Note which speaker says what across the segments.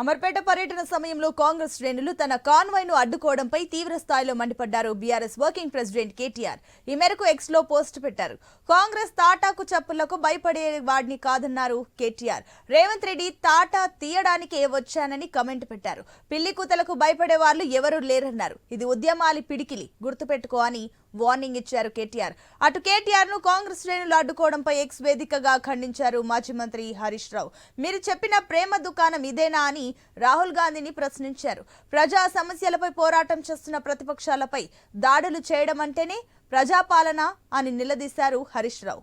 Speaker 1: అమర్పేట పర్యటన సమయంలో కాంగ్రెస్ శ్రేణులు తన కాన్వాయ్ను అడ్డుకోవడంపై తీవ్ర స్థాయిలో మండిపడ్డారు బీఆర్ఎస్ వర్కింగ్ ప్రెసిడెంట్ కేటీఆర్. ఈ మేరకు ఎక్స్లో పోస్ట్ పెట్టారు. కాంగ్రెస్ తాటాకు చప్పులకు భయపడే వాడిని కాదన్నారు కేటీఆర్. రేవంత్ రెడ్డి తాటా తీయడానికే వచ్చానని కమెంట్ పెట్టారు. పిల్లి కూతలకు భయపడే వాళ్ళు ఎవరూ లేరన్నారు. ఇది ఉద్యమాలి పిడికిలి. గుర్తుపెట్టుకో అని వార్నింగ్ ఇచ్చారు కేటీఆర్. అటు కేటీఆర్ను కాంగ్రెస్ శ్రేణులు అడ్డుకోవడంపై ఎక్స్ వేదికగా ఖండించారు మాజీ మంత్రి హరీష్ రావు. మీరు చెప్పిన ప్రేమ దుకాణం ఇదేనా అని రాహుల్ గాంధీని ప్రశ్నించారు. ప్రజా సమస్యలపై పోరాటం చేస్తున్న ప్రతిపక్షాలపై దాడులు చేయడం అంటేనే ప్రజాపాలన అని నిలదీశారు హరీష్ రావు.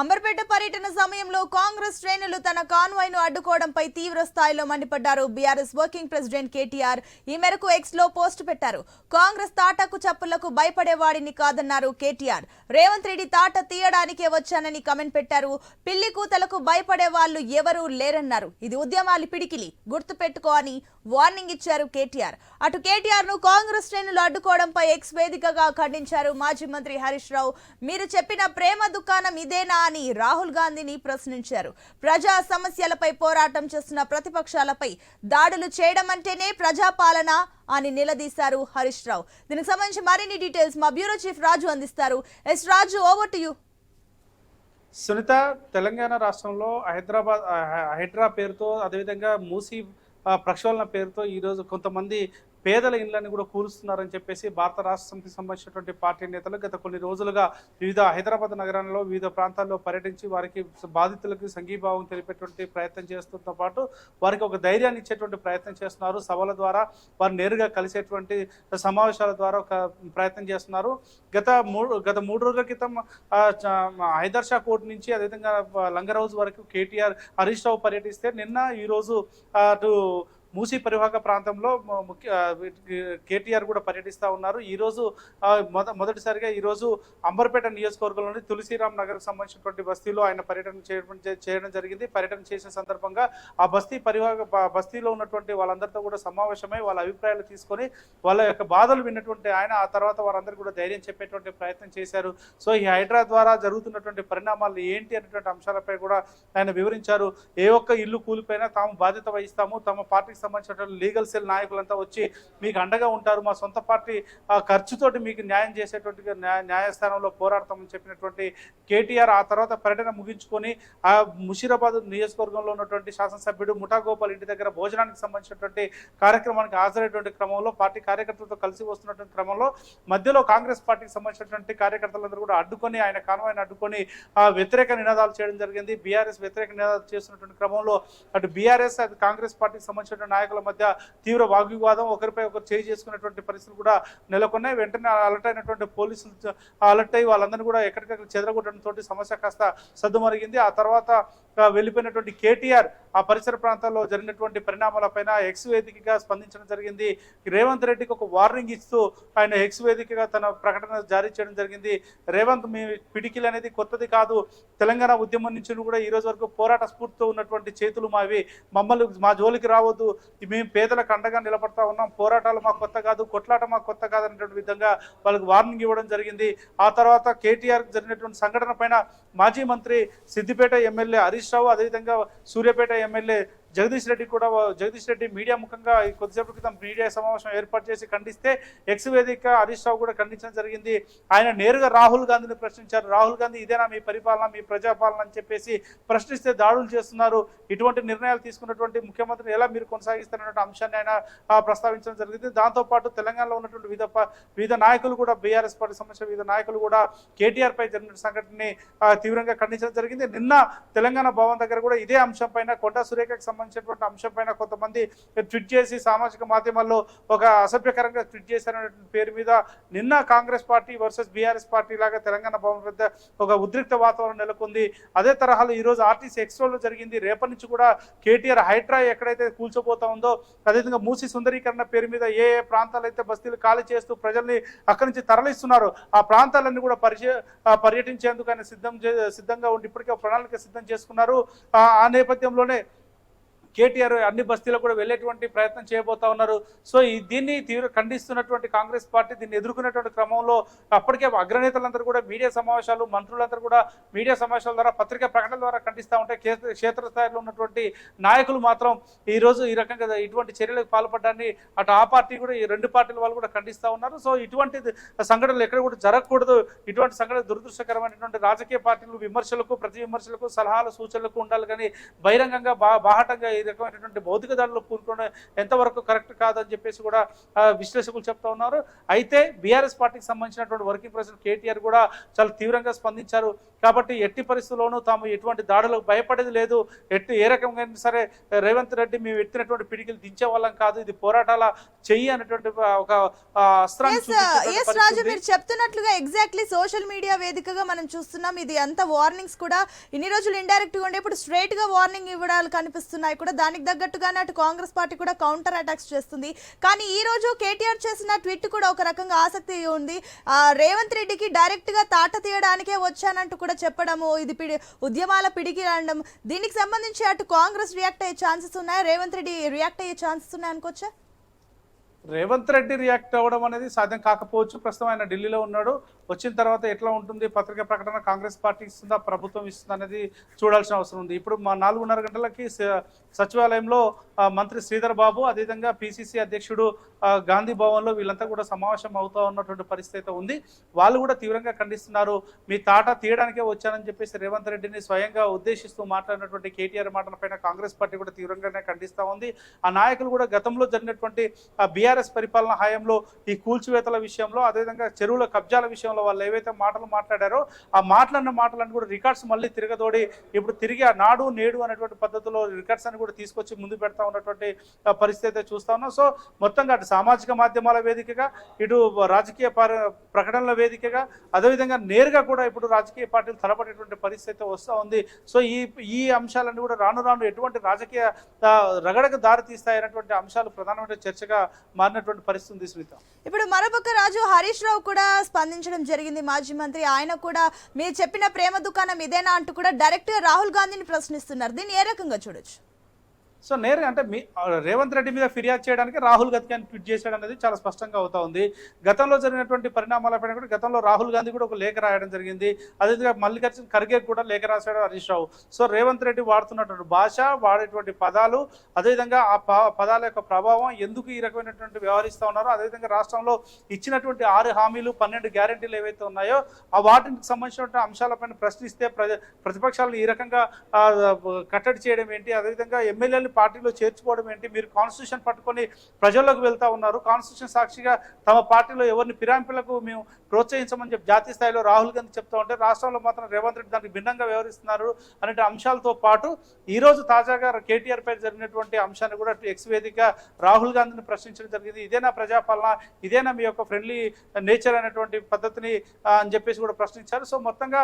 Speaker 1: అంబర్పేట పర్యటన సమయంలో కాంగ్రెస్ శ్రేణులు తన కాన్వాయ్ను అడ్డుకోవడంపై తీవ్ర స్థాయిలో మండిపడ్డారు. బీఆర్ఎస్ వర్కింగ్ ప్రెసిడెంట్ కేటీఆర్ ఈ మేరకు ఎక్స్లో పోస్ట్ పెట్టారు. కాంగ్రెస్ తాటకు చప్పులకు భయపడేవాడిని కాదన్నారు కేటీఆర్. రేవంత్ రెడ్డి తాట తీయడానికే వచ్చానని కమెంట్ పెట్టారు. పిల్లి కూతలకు భయపడే వాళ్ళు ఎవరూ లేరన్నారు. ఇది ఉద్యమాలు పిడికిలి. గుర్తుపెట్టుకో అని వార్నింగ్ ఇచ్చారు కేటీఆర్. అటు కేటీఆర్ను కాంగ్రెస్ శ్రేణులు అడ్డుకోవడంపై ఎక్స్ వేదికగా ఖండించారు మాజీ మంత్రి హరీష్ రావు. మీరు చెప్పిన ప్రేమ దుకాణం ఇదేనా అని రాహుల్ గాంధీని ప్రశ్నించారు. ప్రజా సమస్యలపై పోరాటం చేస్తున్న ప్రతిపక్షాలపై దాడులు చేయడం అంటేనే ప్రజాపాలన అని నిలదీశారు హరీష్ రావు. దీనికి సంబంధించి మరిన్ని డీటెయిల్స్ మా బ్యూరో చీఫ్ రాజు అందిస్తారు. Yes Raju over to you
Speaker 2: Sunitha Telangana రాష్ట్రంలో హైదరాబాద్ హైడ్రా పేరుతో అదేవిధంగా మూసీ ఆ, ప్రక్షాళన పేరుతో ఈరోజు కొంతమంది పేదల ఇళ్ళను కూడా కూలుస్తున్నారని చెప్పేసి భారత రాష్ట్ర సమితికి సంబంధించినటువంటి పార్టీ నేతలు గత కొన్ని రోజులుగా వివిధ హైదరాబాద్ నగరంలో వివిధ ప్రాంతాల్లో పర్యటించి వారికి బాధితులకు సంఘీభావం తెలిపేటువంటి ప్రయత్నం చేస్తున్న పాటు వారికి ఒక ధైర్యాన్ని ఇచ్చేటువంటి ప్రయత్నం చేస్తున్నారు. సభల ద్వారా వారు నేరుగా కలిసేటువంటి సమావేశాల ద్వారా ఒక ప్రయత్నం చేస్తున్నారు. గత మూడు గత మూడు రోజుల క్రితం హైదర్ షా కోర్టు నుంచి అదేవిధంగా లంగర్ వరకు కేటీఆర్ హరీష్ రావు పర్యటిస్తే నిన్న ఈరోజు అటు మూసీ పరివాహక ప్రాంతంలో ముఖ్య కేటీఆర్ కూడా పర్యటిస్తూ ఉన్నారు. ఈరోజు మొద మొదటిసారిగా ఈరోజు అంబర్పేట నియోజకవర్గంలోని తులసిరామ్ నగర్కి సంబంధించినటువంటి బస్తీలో ఆయన పర్యటన చేయడం చేయడం జరిగింది. పర్యటన చేసిన సందర్భంగా ఆ బస్తీ పరివాహక బస్తీలో ఉన్నటువంటి వాళ్ళందరితో కూడా సమావేశమై వాళ్ళ అభిప్రాయాలు తీసుకొని వాళ్ళ యొక్క బాధలు విన్నటువంటి ఆయన ఆ తర్వాత వారందరూ కూడా ధైర్యం చెప్పేటువంటి ప్రయత్నం చేశారు. సో ఈ హైడ్రా ద్వారా జరుగుతున్నటువంటి పరిణామాలు ఏంటి అనేటువంటి అంశాలపై కూడా ఆయన వివరించారు. ఏ ఒక్క ఇల్లు కూలిపోయినా తాము బాధ్యత వహిస్తాము. తమ పార్టీకి సంబంధించిన లీగల్ సెల్ నాయకులంతా వచ్చి మీకు అండగా ఉంటారు. మా సొంత పార్టీ ఆ ఖర్చుతోటి మీకు న్యాయం చేసేటువంటి న్యాయ న్యాయస్థానంలో పోరాడతామని చెప్పినటువంటి కేటీఆర్ ఆ తర్వాత పర్యటన ముగించుకొని ఆ ముషీరాబాద్ నియోజకవర్గంలో ఉన్నటువంటి శాసనసభ్యుడు ముఠాగోపాల్ ఇంటి దగ్గర భోజనానికి సంబంధించినటువంటి కార్యక్రమానికి హాజరైనటువంటి క్రమంలో పార్టీ కార్యకర్తలతో కలిసి వస్తున్నటువంటి క్రమంలో మధ్యలో కాంగ్రెస్ పార్టీకి సంబంధించినటువంటి కార్యకర్తలందరూ కూడా అడ్డుకొని ఆయన కాన్వాయిని అడ్డుకొని ఆ వ్యతిరేక నినాదాలు చేయడం జరిగింది. బీఆర్ఎస్ వ్యతిరేక నినాదాలు చేస్తున్నటువంటి క్రమంలో అటు బీఆర్ఎస్ కాంగ్రెస్ పార్టీకి సంబంధించినటువంటి నాయకుల మధ్య తీవ్ర వాగ్వివాదం ఒకరిపై ఒకరు చేయి చేసుకున్నటువంటి పరిస్థితులు కూడా నెలకొన్నాయి. వెంటనే అలర్ట్ అయినటువంటి పోలీసులు అలర్ట్ అయ్యి వాళ్ళందరినీ కూడా ఎక్కడికక్కడ చెదరగొట్టడం తోటి సమస్య కాస్త సద్దుమరిగింది. ఆ తర్వాత వెళ్ళిపోయినటువంటి కేటీఆర్ ఆ పరిసర ప్రాంతాల్లో జరిగినటువంటి పరిణామాలపైన ఎక్స్ వేదికగా స్పందించడం జరిగింది. రేవంత్ రెడ్డికి ఒక వార్నింగ్ ఇస్తూ ఆయన ఎక్స్ వేదికగా తన ప్రకటన జారీ చేయడం జరిగింది. రేవంత్ మీ పిడికిలు అనేది కొత్తది కాదు. తెలంగాణ ఉద్యమం నుంచి కూడా ఈ రోజు వరకు పోరాట స్ఫూర్తితో ఉన్నటువంటి చేతులు మావి. మమ్మల్ని మా జోలికి రావద్దు. మేము పేదలకు అండగా నిలబడతా ఉన్నాం. పోరాటాలు మాకు కొత్త కాదు. కొట్లాట మాకు కొత్త కాదు అనేటువంటి విధంగా వాళ్ళకి వార్నింగ్ ఇవ్వడం జరిగింది. ఆ తర్వాత కేటీఆర్ జరిగినటువంటి సంఘటన పైన మాజీ మంత్రి సిద్దిపేట ఎమ్మెల్యే హరీష్ రావు అదేవిధంగా సూర్యాపేట ఎమ్మెల్యే జగదీష్ రెడ్డి కూడా జగదీష్ రెడ్డి మీడియా ముఖంగా కొద్దిసేపు క్రితం మీడియా సమావేశం ఏర్పాటు చేసి ఖండిస్తే ఎక్స్ వేదిక హరీష్ రావు కూడా ఖండించడం జరిగింది. ఆయన నేరుగా రాహుల్ గాంధీని ప్రశ్నించారు. రాహుల్ గాంధీ ఇదేనా మీ పరిపాలన మీ ప్రజాపాలన అని చెప్పేసి ప్రశ్నిస్తే దాడులు చేస్తున్నారు. ఇటువంటి నిర్ణయాలు తీసుకున్నటువంటి ముఖ్యమంత్రిని ఎలా మీరు కొనసాగిస్తారనే అంశాన్ని ఆయన ప్రస్తావించడం జరిగింది. దాంతోపాటు తెలంగాణలో ఉన్నటువంటి వివిధ వివిధ నాయకులు కూడా బీఆర్ఎస్ పార్టీ సంబంధించిన వివిధ నాయకులు కూడా కేటీఆర్ పై జరిగిన సంఘటనని తీవ్రంగా ఖండించడం జరిగింది. నిన్న తెలంగాణ భవన్ దగ్గర కూడా ఇదే అంశం పైన కొండా సురేఖకు సంబంధించి సంబంధించినటువంటి అంశం పైన కొంతమంది ట్వీట్ చేసి సామాజిక మాధ్యమాల్లో ఒక అసభ్యకరంగా ట్వీట్ చేశారనేటువంటి పేరు మీద నిన్న Congress party versus BRS party లాగా తెలంగాణ భవన్ పెద్ద ఒక ఉద్రిక్త వాతావరణం నెలకొంది. అదే తరహాలో ఈరోజు ఆర్టీసీ ఎక్స్పోలో జరిగింది. రేపటి నుంచి కూడా కేటీఆర్ హైడ్రా ఎక్కడైతే కూల్చోబోతా ఉందో అదేవిధంగా మూసి సుందరీకరణ పేరు మీద ఏ ఏ ప్రాంతాలు అయితే బస్తీలు ఖాళీ చేస్తూ ప్రజల్ని అక్కడి నుంచి తరలిస్తున్నారు ఆ ప్రాంతాలన్నీ కూడా పరిచయ పర్యటించేందుకు ఆయన సిద్ధం చే- సిద్ధంగా ఉండి ఇప్పటికే ప్రణాళిక సిద్ధం చేసుకున్నారు. ఆ నేపథ్యంలోనే కేటీఆర్ అన్ని బస్తీలకు కూడా వెళ్ళేటువంటి ప్రయత్నం చేయబోతా ఉన్నారు. సో ఈ దీన్ని తీవ్ర ఖండిస్తున్నటువంటి కాంగ్రెస్ పార్టీ దీన్ని ఎదుర్కొనేటువంటి క్రమంలో అప్పటికే అగ్రనేతలందరూ కూడా మీడియా సమావేశాలు మంత్రులందరూ కూడా మీడియా సమావేశాల ద్వారా పత్రికా ప్రకటనల ద్వారా ఖండిస్తూ ఉంటే క్షేత్ర క్షేత్రస్థాయిలో ఉన్నటువంటి నాయకులు మాత్రం ఈ రోజు ఈ రకంగా ఇటువంటి చర్యలకు పాల్పడ్డాన్ని అటు ఆ పార్టీ కూడా ఈ రెండు పార్టీల వాళ్ళు కూడా ఖండిస్తూ ఉన్నారు. సో ఇటువంటి సంఘటనలు ఎక్కడ కూడా జరగకూడదు. ఇటువంటి సంఘటన దురదృష్టకరమైనటువంటి రాజకీయ పార్టీలు విమర్శలకు ప్రతి విమర్శలకు సలహాలు సూచనలకు ఉండాలి కానీ బహిరంగంగా బా బాహటంగా రకమైనటువంటి భౌతిక దాడులు పూనుకోవడం ఎంతవరకు కరెక్ట్ కాదని చెప్పేసి కూడా విశ్లేషకులు చెప్తా ఉన్నారు. అయితే బీఆర్ఎస్ పార్టీకి సంబంధించినటువంటి వర్కింగ్ ప్రెసిడెంట్ కేటీఆర్ కూడా చాలా తీవ్రంగా స్పందించారు. కాబట్టి ఎట్టి పరిస్థితుల్లోనూ తాము ఎటువంటి దాడులకు భయపడేది లేదు. ఎట్టి ఏ రకంగా సరే రేవంత్ రెడ్డి మేము ఎత్తినటువంటి పిడికిలు దించే వాళ్ళం కాదు. ఇది పోరాటాల చెయ్యి అనేటువంటి ఒక
Speaker 1: రాజు. మీరు చెప్తున్నట్లుగా ఎగ్జాక్ట్లీ సోషల్ మీడియా వేదికగా మనం చూస్తున్నాం. ఇది అంత వార్నింగ్స్ కూడా ఇన్ని రోజులు ఇండైరెక్ట్గా ఉండే ఇప్పుడు స్ట్రైట్గా వార్నింగ్ ఇవ్వడాలు కనిపిస్తున్నాయి కూడా. దానికి తగ్గట్టుగానే అటు కాంగ్రెస్ పార్టీ కూడా కౌంటర్ అటాక్స్ చేస్తుంది. కానీ ఈ రోజు కేటీఆర్ చేసిన ట్వీట్ కూడా ఒక రకంగా ఆసక్తి ఉంది. ఆ, రేవంత్ రెడ్డికి డైరెక్ట్గా తాట తీయడానికే వచ్చానంటూ కూడా చెప్పడము ఇది పిడి ఉద్యమాల పిడికి రావడం దీనికి సంబంధించి అటు కాంగ్రెస్ రియాక్ట్ అయ్యే ఛాన్సెస్ ఉన్నాయా? రేవంత్ రెడ్డి రియాక్ట్ అయ్యే ఛాన్సెస్ ఉన్నాయి అనుకోవచ్చా?
Speaker 2: రేవంత్ రెడ్డి రియాక్ట్ అవ్వడం అనేది సాధ్యం కాకపోవచ్చు. ప్రస్తుతం ఆయన ఢిల్లీలో ఉన్నాడు. వచ్చిన తర్వాత ఎట్లా ఉంటుంది? పత్రికా ప్రకటన కాంగ్రెస్ పార్టీ ఇస్తుందా? ప్రభుత్వం ఇస్తుందా అనేది చూడాల్సిన అవసరం ఉంది. ఇప్పుడు మా నాలుగున్నర గంటలకి సచివాలయంలో మంత్రి శ్రీధర్ బాబు అదేవిధంగా పిసిసి అధ్యక్షుడు గాంధీ భవన్లో వీళ్ళంతా కూడా సమావేశం అవుతా ఉన్నటువంటి పరిస్థితి అయితే ఉంది. వాళ్ళు కూడా తీవ్రంగా ఖండిస్తున్నారు. మీ తాట తీయడానికే వచ్చానని చెప్పేసి రేవంత్ రెడ్డిని స్వయంగా ఉద్దేశిస్తూ మాట్లాడినటువంటి కేటీఆర్ మాటలపైన కాంగ్రెస్ పార్టీ కూడా తీవ్రంగానే ఖండిస్తూ ఉంది. ఆ నాయకులు కూడా గతంలో జరిగినటువంటి బీఆర్ఎస్ పరిపాలన హయాంలో ఈ కూల్చివేతల విషయంలో అదేవిధంగా చెరువుల కబ్జాల విషయంలో వాళ్ళు ఏవైతే మాటలు మాట్లాడారో ఆ మాట్లాడిన మాటలను కూడా రికార్డ్స్ మళ్ళీ తిరగదోడి ఇప్పుడు తిరిగి ఆ నాడు నేడు అనేటువంటి పద్ధతిలో రికార్డ్స్ అని కూడా తీసుకొచ్చి ముందు పెడతా ఉన్నటువంటి పరిస్థితి అయితే చూస్తా ఉన్నాం. సో మొత్తంగా అటు సామాజిక మాధ్యమాల వేదికగా ఇటు రాజకీయ ప్రకటనల వేదికగా అదేవిధంగా నేరుగా కూడా ఇప్పుడు రాజకీయ పార్టీలు తలపడేటువంటి పరిస్థితి అయితే వస్తూ ఉంది. సో ఈ ఈ అంశాలన్నీ కూడా రాను రాను ఎటువంటి రాజకీయ రగడకు దారి తీస్తాయనేటువంటి అంశాలు ప్రధానమైన చర్చగా మారినటువంటి పరిస్థితి ఉంది
Speaker 1: ఇప్పుడు మరొక రాజు హరీష్ రావు కూడా స్పందించడం జరిగింది మాజీ మంత్రి. ఆయన కూడా మీరు చెప్పిన ప్రేమ దుకాణం ఇదేనా అంటూ కూడా డైరెక్ట్గా రాహుల్ గాంధీని ప్రశ్నిస్తున్నారు. దీన్ని ఏ రకంగా చూడొచ్చు?
Speaker 2: సో నేరుగా అంటే మీ రేవంత్ రెడ్డి మీద ఫిర్యాదు చేయడానికి రాహుల్ గాంధీ అని ట్వీట్ చేశాడు అనేది చాలా స్పష్టంగా అవుతా ఉంది. గతంలో జరిగినటువంటి పరిణామాలపైన కూడా గతంలో రాహుల్ గాంధీ కూడా ఒక లేఖ రాయడం జరిగింది. అదేవిధంగా మల్లికార్జున ఖర్గే కూడా లేఖ రాశాడు హరీష్ రావు. సో రేవంత్ రెడ్డి వాడుతున్నటువంటి భాష వాడేటువంటి పదాలు అదేవిధంగా ఆ ప- పదాల యొక్క ప్రభావం ఎందుకు ఈ రకమైనటువంటి వ్యవహరిస్తూ ఉన్నారో అదేవిధంగా రాష్ట్రంలో ఇచ్చినటువంటి ఆరు హామీలు పన్నెండు గ్యారెంటీలు ఏవైతే ఉన్నాయో ఆ వాటికి సంబంధించినటువంటి అంశాలపైన ప్రశ్నిస్తే ప్రజ ప్రతిపక్షాలను ఈ రకంగా కట్టడి చేయడం ఏంటి? అదేవిధంగా ఎమ్మెల్యేలు పార్టీలో చేర్చుకోవడం ఏంటి? మీరు కాన్స్టిట్యూషన్ పట్టుకొని ప్రజల్లోకి వెళ్తా ఉన్నారు. కాన్స్టిట్యూషన్ సాక్షిగా తమ పార్టీలో ఎవరిని ఫిరాయింపులకు మేము ప్రోత్సహించమని చెప్పి జాతీయ స్థాయిలో రాహుల్ గాంధీ చెప్తా ఉంటే రాష్ట్రంలో మాత్రం రేవంత్ రెడ్డి దానికి భిన్నంగా వ్యవహరిస్తున్నారు అనే అంశాలతో పాటు ఈ రోజు తాజాగా కేటీఆర్ పై జరిగినటువంటి అంశాన్ని కూడా ఎక్స్ వేదిక రాహుల్ గాంధీని ప్రశ్నించడం జరిగింది. ఇదేనా ప్రజాపాలన? ఇదేనా మీ యొక్క ఫ్రెండ్లీ నేచర్ అనేటువంటి పద్ధతిని అని చెప్పేసి కూడా ప్రశ్నించారు. సో మొత్తంగా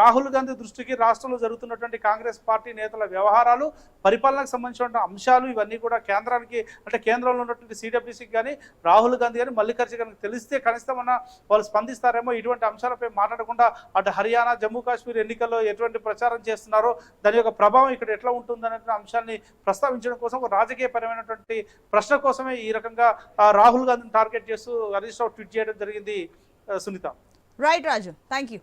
Speaker 2: రాహుల్ గాంధీ దృష్టికి రాష్ట్రంలో జరుగుతున్నటువంటి కాంగ్రెస్ పార్టీ నేతల వ్యవహారాలు పరిపాలనకు సంబంధించిన అంశాలు ఇవన్నీ కూడా కేంద్రానికి అంటే కేంద్రంలో ఉన్నటువంటి సిడబ్ల్యూసీకి కానీ రాహుల్ గాంధీ కానీ మల్లికార్జున్ గారికి తెలిస్తే కనిష్టమన్న వాళ్ళు స్పందిస్తారేమో ఇటువంటి అంశాలపై మాట్లాడకుండా అటు హర్యానా జమ్మూ కాశ్మీర్ ఎన్నికల్లో ఎటువంటి ప్రచారం చేస్తున్నారో దాని యొక్క ప్రభావం ఇక్కడ ఎట్లా ఉంటుందనే అంశాన్ని ప్రస్తావించడం కోసం ఒక రాజకీయపరమైనటువంటి ప్రశ్న కోసమే ఈ రకంగా రాహుల్ గాంధీని టార్గెట్ చేస్తూ హరీష్ రావు ట్వీట్ చేయడం జరిగింది Sunitha.
Speaker 1: Right Raju thank you